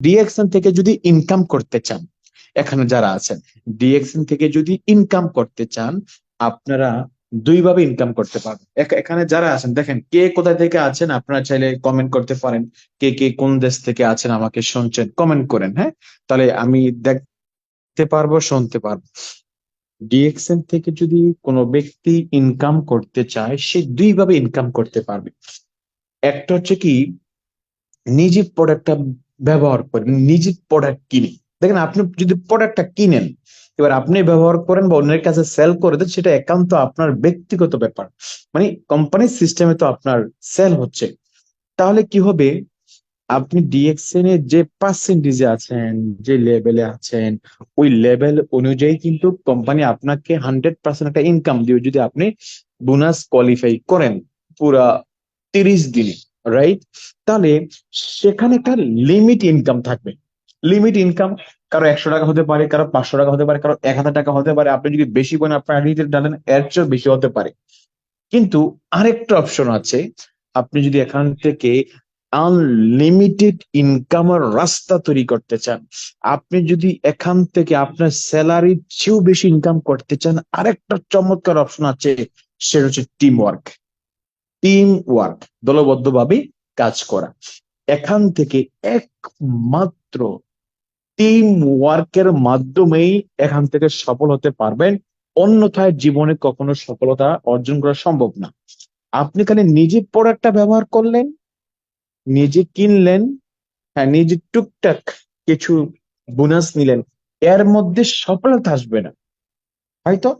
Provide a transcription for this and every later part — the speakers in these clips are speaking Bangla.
ডিএক্সএন থেকে যদি ইনকাম করতে চান, এখানে যারা আছেন ডিএক্সএন থেকে যদি ইনকাম করতে চান, আপনারা দুইভাবে ইনকাম করতে পারবেন। এখানে যারা আছেন, দেখেন কে কোথায় থেকে আছেন, আপনারা চাইলে কমেন্ট করতে পারেন। কে কে কোন দেশ থেকে আছেন, আমাকে শুনছেন কমেন্ট করেন হ্যাঁ? তাহলে আমি দেখতে পারব, শুনতে পারব। ডিএক্সএন থেকে যদি কোনো ব্যক্তি ইনকাম করতে চায়, সে দুইভাবে ইনকাম করতে পারবে। একটা হচ্ছে কি, নিজে প্রোডাক্টটা ব্যবহার করে নিজের প্রোডাক্ট কিনি। দেখেন, আপনি যদি প্রোডাক্টটা কিনেন, এবার আপনি ব্যবহার করেন বা অন্যের কাছে সেল করে দেন, সেটা একান্ত আপনার ব্যক্তিগত ব্যাপার। মানে কোম্পানির সিস্টেমে তো আপনার সেল হচ্ছে। তাহলে কি হবে? আপনি ডিএক্সএন এর যে পার্সেন্টেজে আছেন, যে লেভেলে আছেন, ওই লেভেল অনুযায়ী কিন্তু কোম্পানি আপনাকে হান্ড্রেড পার্সেন্ট একটা ইনকাম দিবে। যদি আপনি বোনাস কোয়ালিফাই করেন, পুরা তিরিশ দিনে। রাইট তাহলে সেখানে একটা লিমিট ইনকাম থাকবে। লিমিট ইনকাম কারও একশো টাকা হতে পারে, কারও পাঁচশো টাকা হতে পারে, কারও এক হাজার টাকা হতে পারে। আপনি যদি বেশি করেন আপনার ডালেন, এর চেয়েও বেশি হতে পারে। কিন্তু আরেকটা অপশন আছে, আপনি যদি এখান থেকে আনলিমিটেড ইনকামের রাস্তা তৈরি করতে চান, আপনি যদি এখান থেকে আপনার স্যালারির চেয়েও বেশি ইনকাম করতে চান, আরেকটা চমৎকার অপশন আছে, সেটা হচ্ছে টিম ওয়ার্ক টিম ওয়ার্ক দলবদ্ধভাবে কাজ করা। এখান থেকে একমাত্র টিম ওয়ার্কের মাধ্যমেই এখান থেকে সফল হতে পারবেন। অন্যথায় জীবনে কখনো সফলতা অর্জন করা সম্ভব না। আপনি খালি নিজে প্রোডাক্টটা ব্যবহার করলেন, নিজে কিনলেন হ্যাঁ নিজে টুকটাক কিছু বোনাস নিলেন, এর মধ্যে সফলতা আসবে না। হয়তো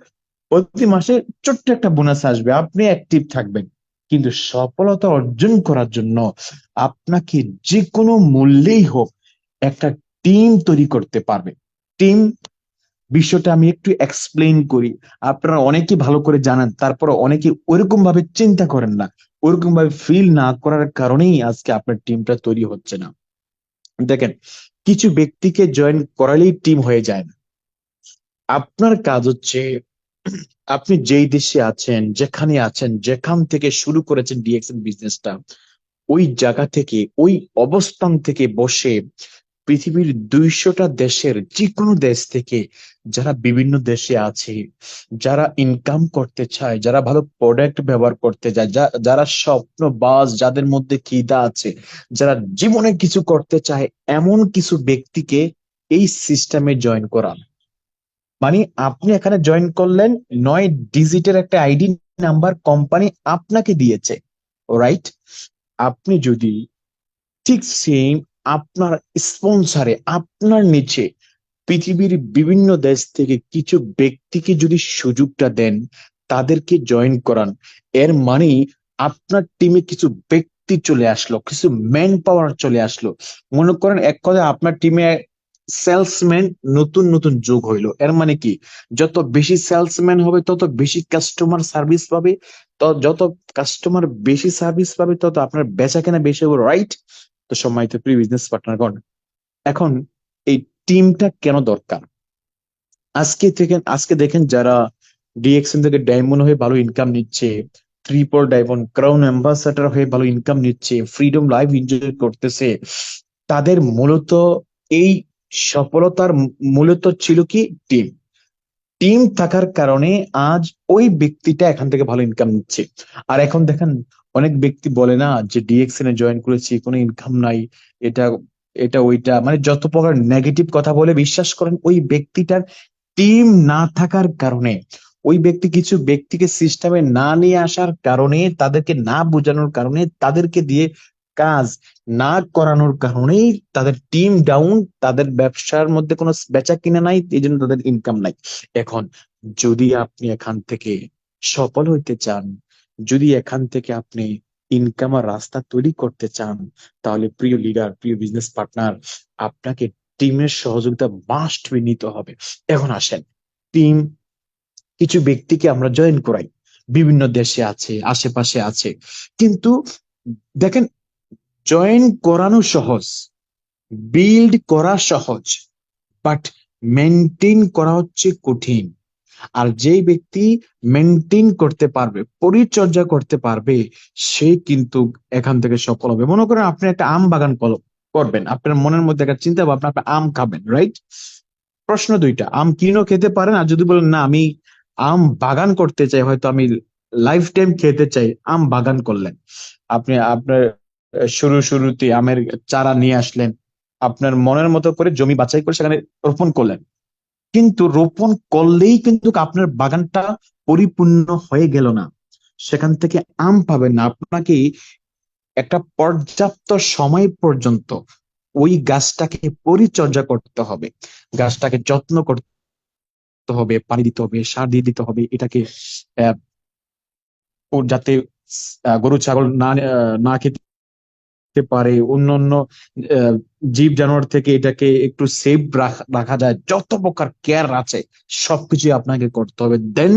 প্রতি মাসে ছোট্ট একটা বোনাস আসবে, আপনি অ্যাক্টিভ থাকবেন। কিন্তু সফলতা অর্জন করার জন্য আপনাকে যে কোনো মূল্যেই হোক একটা টিম তৈরি করতে পারবে। টিম বিষয়টা আমি একটু এক্সপ্লেইন করি। আপনারা অনেকে ভালো করে জানেন, তারপর অনেকে ওইরকম ভাবে চিন্তা করেন না। ওরকম ভাবে ফিল না করার কারণেই আজকে আপনার টিমটা তৈরি হচ্ছে না। দেখেন, কিছু ব্যক্তিকে জয়েন করালেই টিম হয়ে যায় না। আপনার কাজ হচ্ছে আপনি যেই দেশে আছেন, যেখানে আছেন, যেখান থেকে শুরু করেছেন ডিএক্সএন বিজনেসটা ওই জায়গা থেকে, ওই অবস্থান থেকে বসে পৃথিবীর দুইশোটা দেশের যে কোনো দেশ থেকে যারা বিভিন্ন দেশে আছে, যারা ইনকাম করতে চায়, যারা ভালো প্রোডাক্ট ব্যবহার করতে যায় যারা স্বপ্ন, বাস, যাদের মধ্যে খিদা আছে, যারা জীবনে কিছু করতে চায়, এমন কিছু ব্যক্তিকে এই সিস্টেমে জয়েন করান মানে আপনি এখানে জয়েন করলেন, নয় ডিজিটের একটা আইডি নাম্বার কোম্পানি আপনাকে দিয়েছে রাইট আপনি যদি ঠিক সেম আপনার স্পন্সারে আপনার নিচে পৃথিবীর বিভিন্ন দেশ থেকে কিছু ব্যক্তিকে যদি সুযোগটা দেন, তাদেরকে জয়েন করান। এর মানে আপনার টিমে কিছু ব্যক্তি চলে আসলো, কিছু ম্যান পাওয়ার চলে আসলো। মনে করেন এক কথা আপনার টিমে সেলসম্যান নতুন নতুন যোগ হইল। এর মানে কি? যত বেশি সেলসম্যান হবে, তত বেশি কাস্টমার সার্ভিস পাবে। তো, যত কাস্টমার বেশি সার্ভিস পাবে, তত আপনার বেচা কেনা বেশি হবে রাইট তো সম্মানিত প্রি বিজনেস পার্টনারগণ এখন এই টিমটা কেন দরকার? আজকে থেকে, আজকে দেখেন যারা ডিএক্সএন থেকে ডায়মন্ড হয়ে ভালো ইনকাম নিচ্ছে ট্রিপল ডায়মন্ড ক্রাউন অ্যাম্বাসাডার হয়ে ভালো ইনকাম নিচ্ছে ফ্রিডম লাইফ এনজয় করতেছে, তাদের মূলত এই সফলতার মূলত ছিল কি? টিম। টিম থাকার কারণে আজ ওই ব্যক্তিটা এখান থেকে ভালো ইনকাম নিচ্ছে। আর এখন দেখেন, অনেক ব্যক্তি বলে না যে ডিএক্সএন এ জয়েন করেছি, কোনো ইনকাম নাই, এটা এটা, ওইটা মানে যত প্রকার নেগেটিভ কথা বলে বিশ্বাস করেন, ওই ব্যক্তিটার টিম না থাকার কারণে, ওই ব্যক্তি কিছু ব্যক্তিকে সিস্টেমে না নিয়ে আসার কারণে, তাদেরকে না বোঝানোর কারণে, তাদেরকে দিয়ে কাজ না করানোর কারণেই তাদের টিম ডাউন তাদের ব্যবসার মধ্যে কোনো বেচা কিনা নাই, এই জন্য তাদের ইনকাম নাই। এখন যদি আপনি এখান থেকে সফল হইতে চান, যদি এখান থেকে আপনি ইনকাম আর রাস্তা তৈরি করতে চান, তাহলে প্রিয় লিডার প্রিয় বিজনেস পার্টনার আপনাকে টিমের সহযোগিতা মাস্ট নিতে হবে। এখন আসেন টিম কিছু ব্যক্তিকে আমরা জয়েন করাই। বিভিন্ন দেশে আছে, আশেপাশে আছে। কিন্তু দেখেন জয়েন করানো সহজ বিল্ড করা সহজ বাট মেনটেন করা হচ্ছে কঠিন আর যেই ব্যক্তি মেনটেন করতে পারবে পরিচর্যা করতে পারবে সে কিন্তু এখান থেকে সফল হবে মনে করেন আপনি একটা আম বাগান করবেন আপনার মনের মধ্যে একটা চিন্তা ভাবনা আপনি আম খাবেন রাইট প্রশ্ন দুইটা আম কিনো খেতে পারেন আর যদি বলেন না আমি আম বাগান করতে চাই হয়তো আমি লাইফ টাইম খেতে চাই আম বাগান করলেন আপনি আপনার শুরু শুরুতে আমের চারা নিয়ে আসলেন, আপনার মনের মতো করে জমি বাছাই করে সেখানে রোপণ করলেন। কিন্তু রোপণ করলেই কিন্তু আপনার বাগানটা পরিপূর্ণ হয়ে গেল না। সেখান থেকে আম পাবেন না। আপনাকে একটা পর্যাপ্ত সময় পর্যন্ত ওই গাছটাকে পরিচর্যা করতে হবে। গাছটাকে যত্ন করতে হবে, পানি দিতে হবে, সার দিয়ে দিতে হবে, এটাকে যাতে গরু, ছাগল না না খেতে পারে, অন্যান্য জীব জানোয়ার থেকে এটাকে একটু সেফ রাখা যায়, যত প্রকার কেয়ার আছে সবকিছু আপনাকে করতে হবে। দেন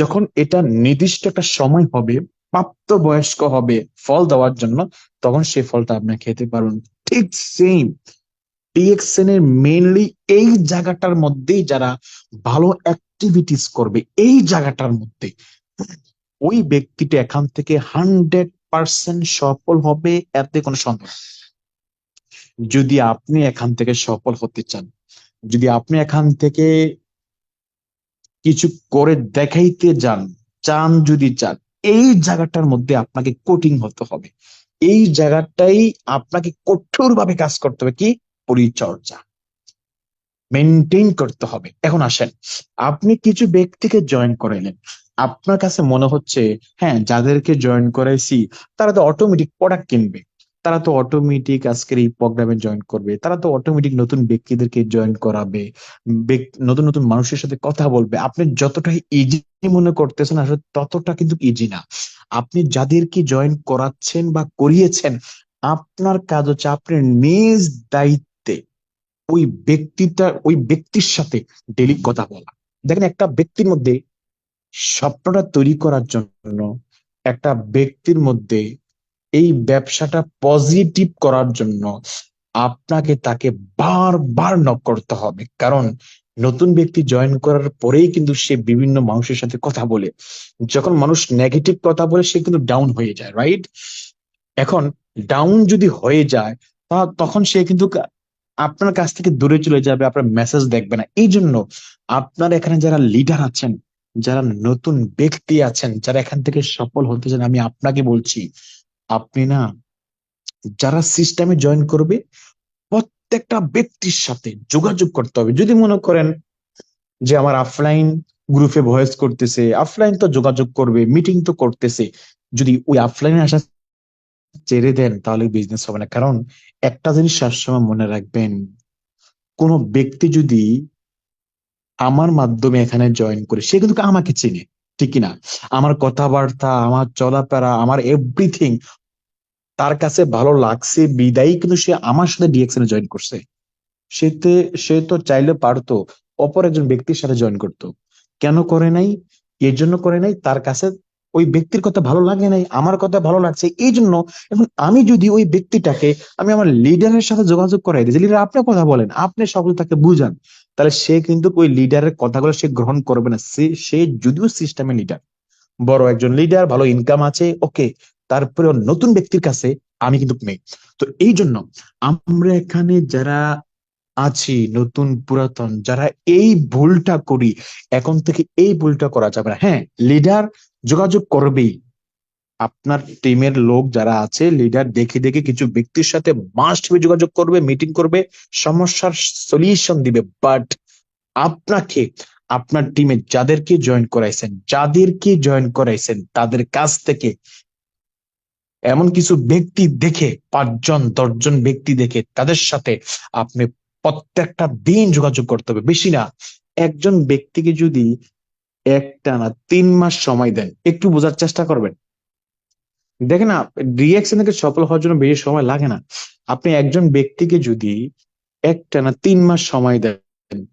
যখন এটা নির্দিষ্ট একটা সময় হবে প্রাপ্ত বয়স্ক হবে, ফল দেওয়ার জন্য, তখন সেই ফলটা আপনি খেতে পারবেন। ঠিক সেম ডিএক্সএন এর মেইনলি এই জায়গাটার মধ্যেই যারা ভালো অ্যাক্টিভিটিস করবে, এই জায়গাটার মধ্যে, ওই ব্যক্তিটা এখান থেকে হান্ড্রেড পার্সেন্ট সফল হবে এতে কোনো সন্দেহ যদি আপনি এখান থেকে সফল হতে চান, যদি আপনি এখান থেকে কিছু করে দেখাইতে যান, চান যদি চান, এই জায়গাটার মধ্যে আপনাকে কোটিং হতে হবে। এই জায়গাটাই আপনাকে কঠোরভাবে কাজ করতে হবে কি? পরিচর্যা। মেনটেন করতে হবে। এখন আসেন, আপনি কিছু ব্যক্তিকে জয়েন করাইলেন আপনার কাছে মনে হচ্ছে হ্যাঁ যাদেরকে জয়েন করাইছি, তারা তো অটোমেটিক প্রোডাক্ট কিনবে। তারা তো অটোমেটিক আজকের এই প্রোগ্রামে জয়েন করবে। তারা তো অটোমেটিক নতুন ব্যক্তিদেরকে জয়েন করাবে নতুন নতুন মানুষের সাথে কথা বলবে। আপনি যতটা ইজি মনে করতেছেন, আসলে ততটা কিন্তু ইজি না। আপনি যাদেরকে জয়েন করাচ্ছেন বা করিয়েছেন, আপনার কাজ হচ্ছে আপনি নিজ দায়িত্বে ওই ব্যক্তিটা, ওই ব্যক্তির সাথে ডেলি কথা বলা। দেখেন একটা ব্যক্তির মধ্যে স্বপ্নটা তৈরি করার জন্য একটা ব্যক্তির মধ্যে এই ব্যবসাটা পজিটিভ করার জন্য আপনাকে তাকে বারবার নক করতে হবে। কারণ নতুন ব্যক্তি জয়েন করার পরেই কিন্তু সে বিভিন্ন মানুষের সাথে কথা বলে। যখন মানুষ নেগেটিভ কথা বলে, সে কিন্তু ডাউন হয়ে যায় রাইট এখন ডাউন যদি হয়ে যায়, তা তখন সে কিন্তু আপনার কাছ থেকে দূরে চলে যাবে, আপনার মেসেজ দেখবে না। এই জন্য আপনার এখানে যারা লিডার আছেন যারা নতুন ব্যক্তি আছেন, যারা এখান থেকে সফল হতে চান, আমি আপনাকে বলছি, আপনি না যারা সিস্টেমে জয়েন করবে, প্রত্যেকটা ব্যক্তির সাথে যোগাযোগ করতে হবে। যদি মনে করেন যে আমার অফলাইন গ্রুপে ভয়েস করতেছে অফলাইন তো যোগাযোগ করবে মিটিং তো করতেছে, যদি ওই অফলাইনে আসা ছেড়ে দেন, তাহলে বিজনেস হবে না। কারণ একটা জিনিস সবসময় মনে রাখবেন, কোন ব্যক্তি যদি আমার মাধ্যমে এখানে জয়েন করে, সে কিন্তু আমাকে চিনে, ঠিক না আমার কথাবার্তা, আমার চলাফেরা, আমার এভরিথিং তার কাছে ভালো লাগছে, বিদায়ী কিন্তু সে আমার সাথে ডিএক্সএন জয়েন করছে। সেতে, সে তো চাইলে পারতো, অপর একজন ব্যক্তির সাথে জয়েন করতো। কেন করে নাই? এর জন্য করে নাই, তার কাছে ওই ব্যক্তির কথা ভালো লাগে নাই, আমার কথা ভালো লাগছে, এই জন্য এখন আমি যদি ওই ব্যক্তিটাকে আমি আমার লিডারের সাথে যোগাযোগ করাই দিই লিডার আপনি কথা বলেন, আপনি সকল তাকে বুঝান, তাহলে সে কিন্তু ওই লিডারের কথাগুলো সে গ্রহণ করবে না, সে সে যদিও সিস্টেমের লিডার বড় একজন লিডার ভালো ইনকাম আছে ওকে তারপরে নতুন ব্যক্তির কাছে আমি কিন্তু নেই। তো এই জন্য আমরা এখানে যারা আছি, নতুন পুরাতন, যারা এই ভুলটা করি, এখন থেকে এই ভুলটা করা যাবে না। হ্যাঁ লিডার যোগাযোগ করবেই। আপনার টিমের লোক যারা আছে লিডার দেখে দেখে কিছু ব্যক্তির সাথে মাস্ট যোগাযোগ করবে মিটিং করবে, সমস্যার সলিউশন দিবে। বাট আপনাকে, আপনার টিমে যাদেরকে জয়েন করাইছেন, যাদেরকে জয়েন করাইছেন, তাদের কাছ থেকে এমন কিছু ব্যক্তি দেখে, পাঁচজন, দশজন ব্যক্তি দেখে, তাদের সাথে আপনি প্রত্যেকটা দিন যোগাযোগ করতে হবে। বেশি না, একজন ব্যক্তিকে যদি একটা না, তিন মাস সময় দেন। একটু বোঝার চেষ্টা করবেন। দেখেন না রিয়াকশন থেকে সফল হওয়ার জন্য বেশি সময় লাগে না। আপনি একজন ব্যক্তিকে যদি একটা না তিন মাস সময় দেন,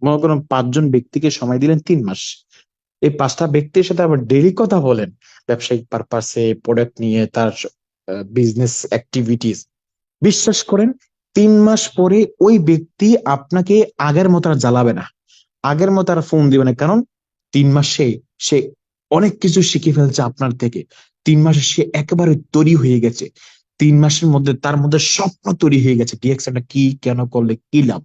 মনে করেন পাঁচজন ব্যক্তিকে সময় দিলেন তিন মাস। এই পাঁচটা ব্যক্তির সাথে আবার ডেলি কথা বলেন। ব্যবসায়িক পারপাসে প্রোডাক্ট নিয়ে, তার বিজনেস অ্যাক্টিভিটিস বিশ্বাস করেন, তিন মাস পরে ওই ব্যক্তি আপনাকে আগের মতো আর জ্বালাবে না। আগের মতো আর ফোন দিবে না। কারণ তিন মাসে সে অনেক কিছু শিখে ফেলছে আপনার থেকে। তিন মাসে সে একেবারে তৈরি হয়ে গেছে। তিন মাসের মধ্যে তার মধ্যে স্বপ্ন তৈরি হয়ে গেছে ডিএক্সনটা কি, কেন করলে, কি লাভ?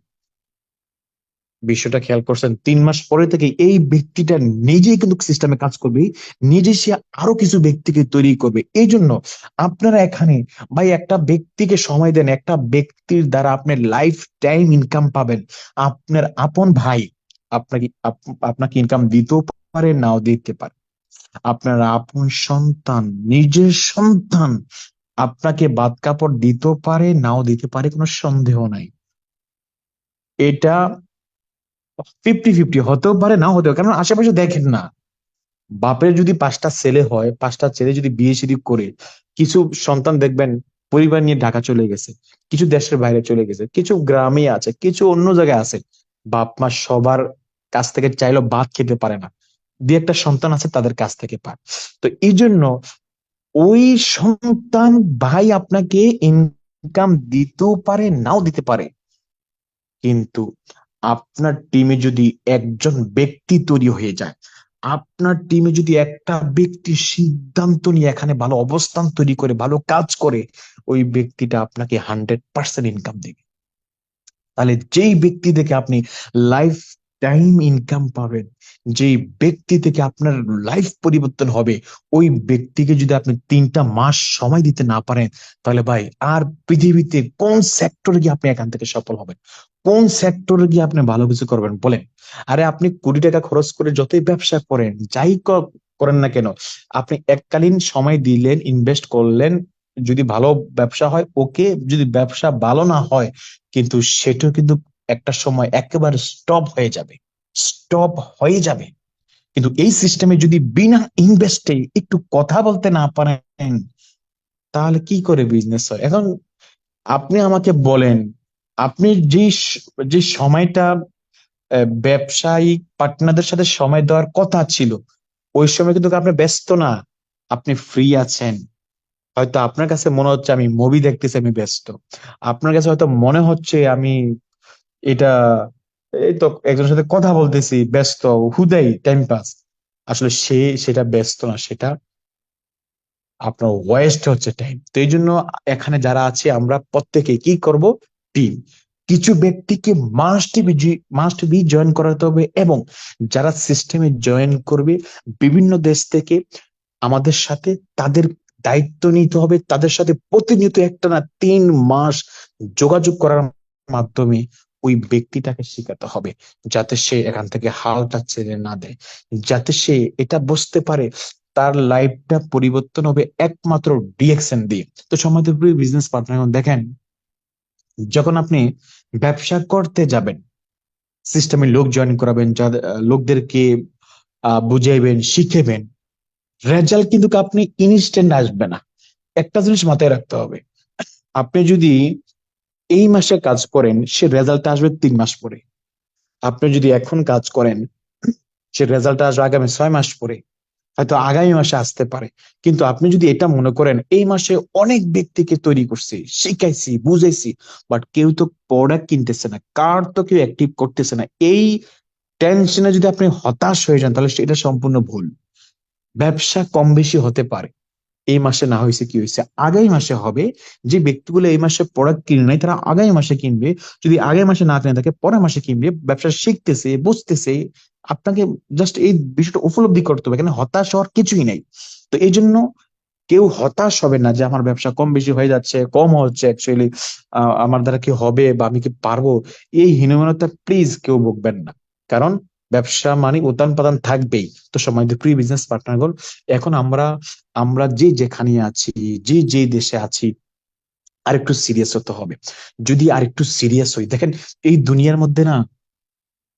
বিষয়টা খেয়াল করছেন, তিন মাস পরে থেকে এই ব্যক্তিটা নিজেই কিন্তু সিস্টেমে কাজ করবে নিজে সে আরও কিছু ব্যক্তিকে তৈরি করবে। এই জন্য আপনারা এখানে ভাই একটা ব্যক্তিকে সময় দেন, একটা ব্যক্তির দ্বারা আপনি লাইফ টাইম ইনকাম পাবেন। আপনার আপন ভাই আপনাকে আপনাকে ইনকাম দিতেও পারে, নাও দিতে পারে। আপনার আপন সন্তান, নিজের সন্তান আপনাকে বাদ কাপড় দিতেও পারে, নাও দিতে পারে, কোনো সন্দেহ নাই। এটা ফিফটি ফিফটি হতেও পারে, নাও হতেও কারণ আশেপাশে দেখেন না। বাপের যদি পাঁচটা ছেলে হয়, পাঁচটা ছেলে যদি বিয়ে শাদী করে, কিছু সন্তান দেখবেন, পরিবার নিয়ে ঢাকা চলে গেছে, কিছু দেশের বাইরে চলে গেছে, কিছু গ্রামে আছে, কিছু অন্য জায়গায় আছে বাপ মা সবার কাছ থেকে চাইলেও ভাত খেতে পারে না। দিয়ে একটা সন্তান আছে, তাদের কাছ থেকে পায়। তো এই জন্য ওই সন্তান ভাই আপনাকে ইনকাম দিতেও পারে, নাও দিতে পারে। কিন্তু আপনার টিমে যদি একজন ব্যক্তি তৈরি হয়ে যায়, আপনার টিমে যদি একটা ব্যক্তি সিদ্ধান্ত নিয়ে এখানে ভালো অবস্থান তৈরি করে, ভালো কাজ করে, ওই ব্যক্তিটা আপনাকে হান্ড্রেড পার্সেন্ট ইনকাম দেবে। তাহলে যেই ব্যক্তি থেকে আপনি লাইফ টাইম ইনকাম পাবেন। যে ব্যক্তি থেকে আপনার লাইফ পরিবর্তন হবে, ওই ব্যক্তিকে যদি আপনি তিনটা মাস সময় দিতে না পারেন, তাহলে ভাই, আর পৃথিবীতে কোন সেক্টরে গিয়ে আপনি এখান থেকে সফল হবেন? কোন সেক্টরে গিয়ে আপনি ভালো কিছু করবেন? বলেন। আরে, আপনি কোটি টাকা খরচ করে যতই ব্যবসা করেন, যাই করেন না কেন, আপনি এককালীন সময় দিলেন ইনভেস্ট করলেন, যদি ভালো ব্যবসা হয়, ওকে, যদি ব্যবসা ভালো না হয়, কিন্তু সেটাও কিন্তু একটা সময় একেবারে স্টপ হয়ে যাবে। স্টপ হয়ে যাবে। কিন্তু এই সিস্টেমে যদি বিনা ইনভেস্টে একটু কথা বলতে না পারেন, তাহলে কি করে বিজনেস হয়? এখন আপনি আমাকে বলেন, আপনি যে যে সময়টা ব্যবসায়িক পার্টনারদের সাথে সময় দেওয়ার কথা ছিল, ওই সময় কিন্তু আপনি ব্যস্ত না। আপনি ফ্রি আছেন। হয়তো আপনার কাছে মনে হচ্ছে আমি মুভি দেখতেছি, আমি ব্যস্ত। আপনার কাছে হয়তো মনে হচ্ছে আমি এটা, এই তো একজনের সাথে কথা বলতেছি, ব্যস্ত হুদাই টাইম পাস আসলে সে সেটা ব্যস্ত না, সেটা আপনার ওয়েস্ট হচ্ছে টাইম তো এই জন্য এখানে যারা আছে, আমরা প্রত্যেকে কি করব? টিম কিছু ব্যক্তিকে must be must be join করাতে হবে এবং যারা সিস্টেমে জয়েন করবে, বিভিন্ন দেশ থেকে আমাদের সাথে তাদের দায়িত্ব নিতে হবে, তাদের সাথে প্রতিনিয়ত একটা না তিন মাস যোগাযোগ করার মাধ্যমে ওই ব্যক্তিটাকে শেখাতে হবে, যাতে সে এখান থেকে হালটা ছেড়ে না দেয়, যাতে সে এটা বুঝতে পারে তার লাইফটা পরিবর্তন হবে একমাত্র ডিএকশন দিয়ে। তো সময় বিজনেস পার্টনার দেখেন, যখন আপনি ব্যবসা করতে যাবেন সিস্টেমে লোক জয়েন করাবেন লোকদেরকে বুঝাইবেন শিখেবেন রেজাল্ট কিন্তু আপনি ইনস্ট্যান্ট আসবে না। একটা জিনিস মাথায় রাখতে হবে, আপনি যদি এই মাসে কাজ করেন, সে রেজাল্ট আসবে তিন মাস পরে। আপনি যদি এখন কাজ করেন, সে রেজাল্ট আসবে আগামী ছয় মাস পরে, হয়তো আগামী মাসে আসতে পারে। কিন্তু আপনি যদি এটা মনে করেন, এই মাসে অনেক ব্যক্তিকে তৈরি করছি, শিখাইছি, বুঝাইছি বাট কেউ তো প্রোডাক্ট কিনতেছে না, কার তো কেউ অ্যাক্টিভ করতেছে না, এই টেনশনে যদি আপনি হতাশ হয়ে যান, তাহলে সেটা সম্পূর্ণ ভুল। ব্যবসা কম বেশি হতে পারে। এই মাসে না হয়েছে কি হয়েছে? আগামী মাসে হবে যে ব্যক্তিগুলো এই মাসে প্রোডাক্ট কিনে নাই, তারা আগামী মাসে কিনবে। যদি আগামী মাসে না কিনে থাকে, পরের মাসে কিনবে। ব্যবসা শিখতেছে, বুঝতেছে, আপনাকে জাস্ট এই বিষয়টা উপলব্ধি করতে হবে। এখানে হতাশ হওয়ার কিছুই নাই। তো এই জন্য কেউ হতাশ হবে না যে, আমার ব্যবসা কম বেশি হয়ে যাচ্ছে, কম হচ্ছে অ্যাকচুয়ালি আমার দ্বারা কি হবে বা আমি কি পারব? এই হীনমনতা প্লিজ কেউ বকবেন না। কারণ ব্যবসা মানে উত্তান পাতান থাকবেই। তো সময় প্রি বিজনেস পার্টনার এখন আমরা আমরা যে যেখানে আছি, যে যে দেশে আছি, আরেকটু সিরিয়াস হতে হবে। যদি আরেকটু সিরিয়াস হই, দেখেন এই দুনিয়ার মধ্যে না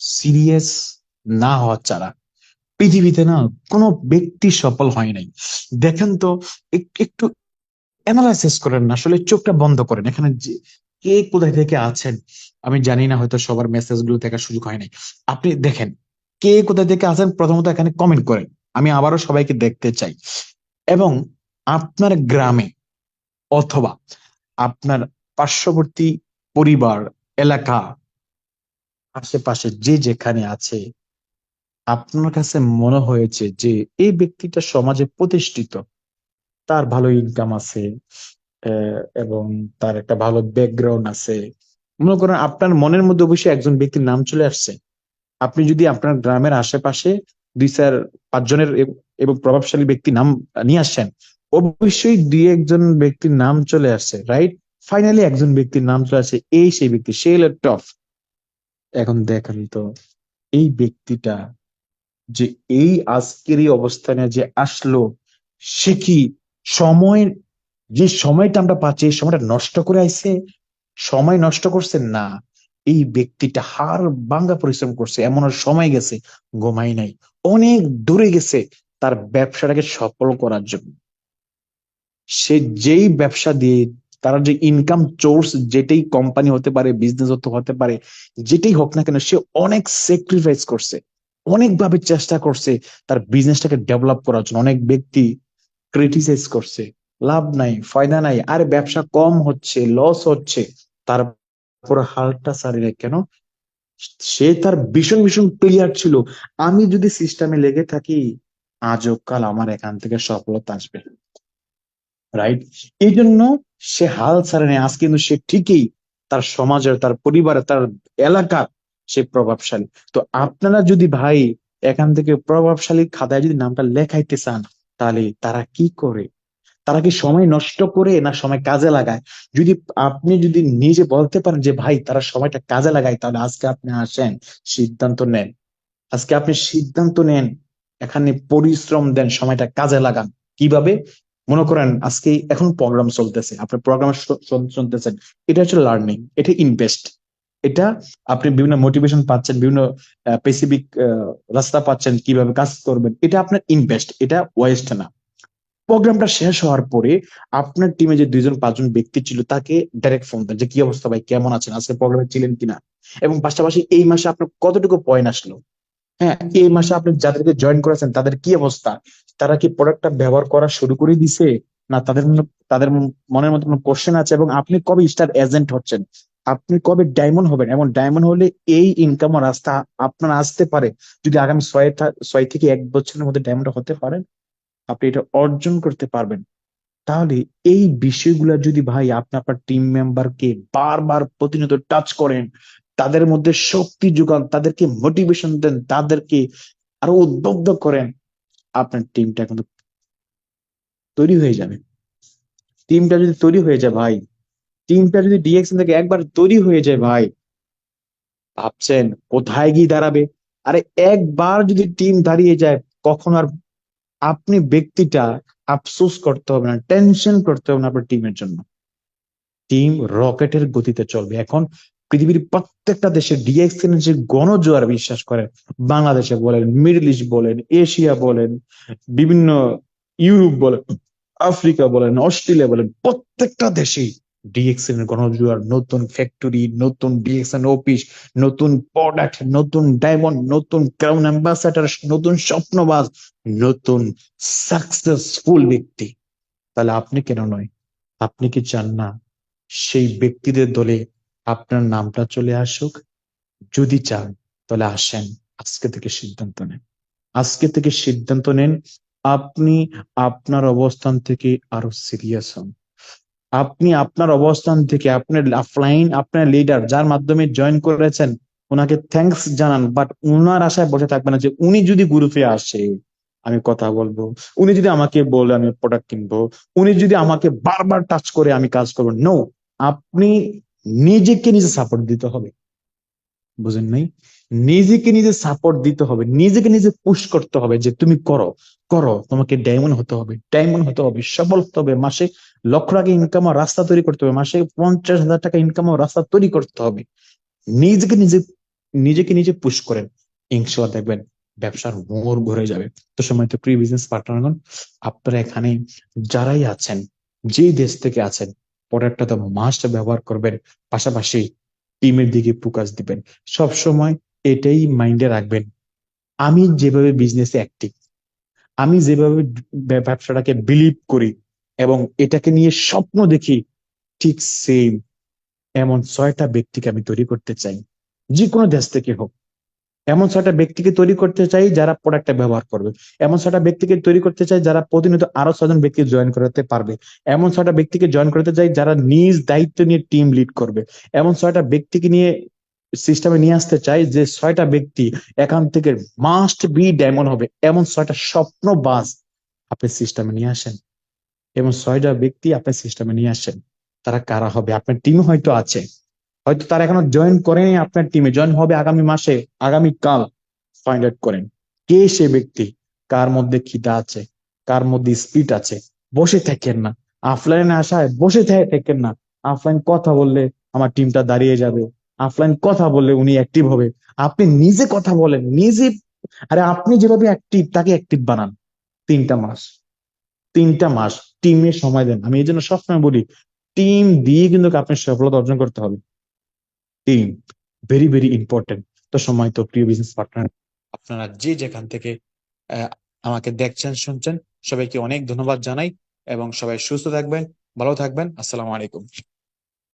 সিরিয়াস না হওয়া ছাড়া পৃথিবীতে না কোনো ব্যক্তি সফল হয় নাই। দেখেন তো একটু অ্যানালাইসিস করেন না, আসলে চোখটা বন্ধ করেন। এখানে যে, কে কোথায় থেকে আছেন, আমি জানি না হয়তো সবার মেসেজগুলো দেখার সুযোগ হয় নাই। আপনি দেখেন কে কোথায় থেকে আছেন প্রথমত এখানে কমেন্ট করেন। আমি আবারও সবাইকে দেখতে চাই। এবং আপনার গ্রামে অথবা আপনার পার্শ্ববর্তী পরিবার, এলাকা, আশেপাশে যে যেখানে আছে, আপনার কাছে মনে হয়েছে যে এই ব্যক্তিটা সমাজে প্রতিষ্ঠিত, তার ভালো ইনকাম আছে এবং তার একটা ভালো ব্যাকগ্রাউন্ড আছে। মনে করেন আপনার মনের মধ্যে অবশ্যই একজন ব্যক্তির নাম চলে আসছে। আপনি যদি আপনার গ্রামের আশেপাশে দুই চার পাঁচজনের এবং প্রভাবশালী ব্যক্তি নাম নিয়ে আসছেন অবশ্যই দুই একজন ব্যক্তির নাম চলে আসছে রাইট ফাইনালি একজন ব্যক্তির নাম চলে আসছে এই সেই ব্যক্তি, সে হলো টফ এখন দেখেন তো, এই ব্যক্তিটা যে এই আজকের এই অবস্থানে যে আসলো, সে কি সময়, যে সময়টা আমরা পাচ্ছি, এই সময়টা নষ্ট করে আইছে? সময় নষ্ট করছে? না। এই ব্যক্তিটা হার ভাঙ্গা পরিশ্রম করছে, এমন সময় গেছে ঘুমাই নাই। অনেক দূরে গেছে তার ব্যবসাটাকে সফল করার জন্য। সে যেই ব্যবসা দিয়ে তার যে ইনকাম সোর্স যেটাই কোম্পানি হতে পারে বিজনেস হতে পারে, যেটাই হোক না কেন, সে অনেক স্যাক্রিফাইস করছে, অনেকভাবে চেষ্টা করছে তার বিজনেসটাকে ডেভেলপ করার জন্য। অনেক ব্যক্তি ক্রিটিসাইজ করছে, লাভ নাই, ফায়দা নাই, আর ব্যবসা কম হচ্ছে লস হচ্ছে তারপর হালটা সারি নাই কেন? সে তার ভীষণ ভীষণ ক্লিয়ার ছিল। আমি যদি সিস্টেমে লেগে থাকি, আজও কাল আমার এখান থেকে সফলতা আসবে। রাইট এই জন্য সে হাল ছাড়ে নেই আজ কিন্তু সে ঠিকই তার সমাজের, তার পরিবারের, তার এলাকার সে প্রভাবশালী। তো আপনারা যদি ভাই এখান থেকে প্রভাবশালী খাতায় যদি নামটা লেখাইতে চান, তাহলে তারা কি করে? তারা কি সময় নষ্ট করে না সময় কাজে লাগায়? যদি আপনি যদি নিজে বলতে পারেন যে, ভাই, তারা সময়টা কাজে লাগায়, তাহলে আজকে আপনি আসেন, সিদ্ধান্ত নেন। আজকে আপনি সিদ্ধান্ত নেন, এখানে পরিশ্রম দেন, সময়টা কাজে লাগান। কীভাবে? মনে করেন, আজকে এখন প্রোগ্রাম চলতেছে আপনি প্রোগ্রাম শুনতেছেন এটা হচ্ছে লার্নিং এটা ইনভেস্ট এটা আপনি বিভিন্ন মোটিভেশন পাচ্ছেন, বিভিন্ন স্পেসিফিক রাস্তা পাচ্ছেন, কীভাবে কাজ করবেন, এটা আপনার ইনভেস্ট এটা ওয়েস্ট না। প্রোগ্রামটা শেষ হওয়ার পরে আপনার টিমে যে দুইজন, পাঁচজন ব্যক্তি ছিল, তাকে ডাইরেক্ট ফোন দেন যে, কি অবস্থা ভাই? কেমন আছেন? আজকে প্রোগ্রামে ছিলেন কিনা? এবং পাশাপাশি এই মাসে আপনার কতটুকু পয়েন্ট আসলো? হ্যাঁ এই মাসে আপনি যাদেরকে জয়েন করেছেন, তাদের কি অবস্থা? তারা কি প্রোডাক্টটা ব্যবহার করা শুরু করে দিছে? না, তাদের তাদের মনের মধ্যে কোনো কোশ্চেন আছে? এবং আপনি কবে স্টার এজেন্ট হচ্ছেন? আপনি কবে ডায়মন্ড হবেন? এবং ডায়মন্ড হলে এই ইনকাম রাস্তা আপনার আসতে পারে। যদি আগামী ছয় ছয় থেকে এক বছরের মধ্যে ডায়মন্ড হতে পারেন আপনি এটা অর্জন করতে পারবেন। তাহলে এই বিষয়গুলা যদি ভাই আপনি আপনার টিম মেম্বারকে বারবার প্রতিনিয়ত টাচ করেন, তাদের মধ্যে শক্তি যোগান, তাদেরকে মোটিভেশন দেন, তাদেরকে আরও উদ্বুদ্ধ করেন, আপনার টিমটা কিন্তু তৈরি হয়ে যাবে। টিমটা যদি তৈরি হয়ে যায় ভাই টিমটা যদি ডিএক্সএন থেকে একবার তৈরি হয়ে যায় ভাই, ভাবছেন কোথায় গিয়ে দাঁড়াবে? আরে একবার যদি টিম দাঁড়িয়ে যায়, কখন আর আপনি ব্যক্তিটা আফসোস করতে হবে না, টেনশন করতে হবে না আপনার টিমের জন্য। টিম রকেটের গতিতে চলবে। এখন পৃথিবীর প্রত্যেকটা দেশে ডিএক্সএন যে গণজোয়ার বিশ্বাস করেন। বাংলাদেশে বলেন, মিডল ইস্ট বলেন, এশিয়া বলেন, বিভিন্ন ইউরোপ বলেন, আফ্রিকা বলেন, অস্ট্রেলিয়া বলেন, প্রত্যেকটা দেশেই ডিএক্সএন এর গণজোয়ার, নতুন ফ্যাক্টরি নতুন ডিএক্সএন অফিস নতুন প্রোডাক্ট নতুন ডায়মন্ড নতুন ক্রাউন অ্যাম্বাসাডার নতুন স্বপ্নবাজ, নতুন সাকসেসফুল ব্যক্তি। তাহলে আপনি কেন নয়? আপনি কি চান না সেই ব্যক্তিদের দলে আপনার নামটা চলে আসুক? যদি চান, তাহলে আসেন, আজকে থেকে সিদ্ধান্ত নেন। আজকে থেকে সিদ্ধান্ত নেন, আপনি আপনার অবস্থান থেকে আরও সিরিয়াস হন। আপনি আপনার অবস্থান থেকে আপনার লাইন আপনার লিডার যার মাধ্যমে জয়েন করেছেন, ওনাকে থ্যাঙ্কস জানান বাট ওনার আশায় বসে থাকবে না যে উনি যদি গ্রুপে আসে, আমি কথা বলব। উনি যদি আমাকে বলে আমি প্রোডাক্ট কিনবো, উনি যদি আমাকে বারবার টাচ করে আমি কাজ করব নো আপনি নিজেকে নিজে সাপোর্ট দিতে হবে। বুঝেন নাই? নিজেকে নিজে সাপোর্ট দিতে হবে, নিজেকে নিজে পুশ করতে হবে যে তুমি করো করো, তোমাকে ডায়মন্ড হতে হবে ডায়মন্ড হতে হবে, সফল হতে হবে মাসে লক্ষ টাকা ইনকাম রাস্তা তৈরি করতে হবে। মাসে পঞ্চাশ হাজার টাকা ইনকাম রাস্তা তৈরি করতে হবে। নিজেকে নিজে নিজেকে নিজে পুশ করেন। ইনশাল্লাহ দেখবেন ব্যবসার মোড় ঘুরে যাবে। তো সময় তো প্রি বিজনেস পার্টনারগণ আপনারা এখানে যারাই আছেন, যেই দেশ থেকে আছেন প্রোডাক্টটা তো মাস্ট ব্যবহার করবেন। পাশাপাশি টিমের দিকে ফোকাস দিবেন। সব সময় এটাই মাইন্ডে রাখবেন, আমি যেভাবে বিজনেসে অ্যাক্টিভ আমি যেভাবে ব্যবসাটাকে বিলিভ করি এবং এটাকে নিয়ে স্বপ্ন দেখি ঠিক সেম এমন ছয়টা ব্যক্তিকে আমি তৈরি করতে চাই যে কোনো দেশ থেকে হোক। এমন ছয়টা ব্যক্তিকে তৈরি করতে চাই যারা প্রোডাক্টটা ব্যবহার করবে। এমন ছয়টা ব্যক্তিকে তৈরি করতে চাই যারা প্রতিনিয়ত আরও ছজন ব্যক্তি জয়েন করাতে পারবে। এমন ছয়টা ব্যক্তিকে জয়েন করতে চাই যারা নিজ দায়িত্ব নিয়ে টিম লিড করবে। এমন ছয়টা ব্যক্তিকে নিয়ে সিস্টেমে নিয়ে আসতে চাই যে ছয়টা ব্যক্তি এখান থেকে মাস্ট বি ডায়মন্ড হবে। এমন ছয়টা স্বপ্ন বাস আপনি সিস্টেমে নিয়ে আসেন। এবং ছয়টা ব্যক্তি আপনার সিস্টেমে নিয়ে আসেন। তারা কারা হবে? আপনার টিম হয়তো আছে। হয়তো তারা এখনও জয়েন করেনি, আপনার টিমে জয়েন হবে আগামী মাসে, আগামী কাল ফাইন্ড আউট করেন। কে সে ব্যক্তি? কার মধ্যে খিদা আছে? কার মধ্যে স্পিড আছে? বসে থাকেন না। অফলাইনে আসায় বসে থাকে থাকেন না। অফলাইন কথা বললে আমার টিমটা দাঁড়িয়ে যাবে। অফলাইন কথা বললে উনি অ্যাক্টিভ হবে। আপনি নিজে কথা বলেন, নিজে আরে আপনি যেভাবে অ্যাক্টিভ তাকে অ্যাক্টিভ বানান। তিনটা মাস। তিনটা মাস টিমে সময় দেন। আমি এই জন্য সবসময় বলি, টিম দিয়ে কিন্তু আপনি সফলতা অর্জন করতে হবে। টিম ভেরি ভেরি ইম্পর্টেন্ট তো সময় তো প্রিয় বিজনেস পার্টনার আপনারা যে যেখান থেকে আমাকে দেখছেন, শুনছেন, সবাইকে অনেক ধন্যবাদ জানাই এবং সবাই সুস্থ থাকবেন, ভালো থাকবেন। আসসালামু আলাইকুম।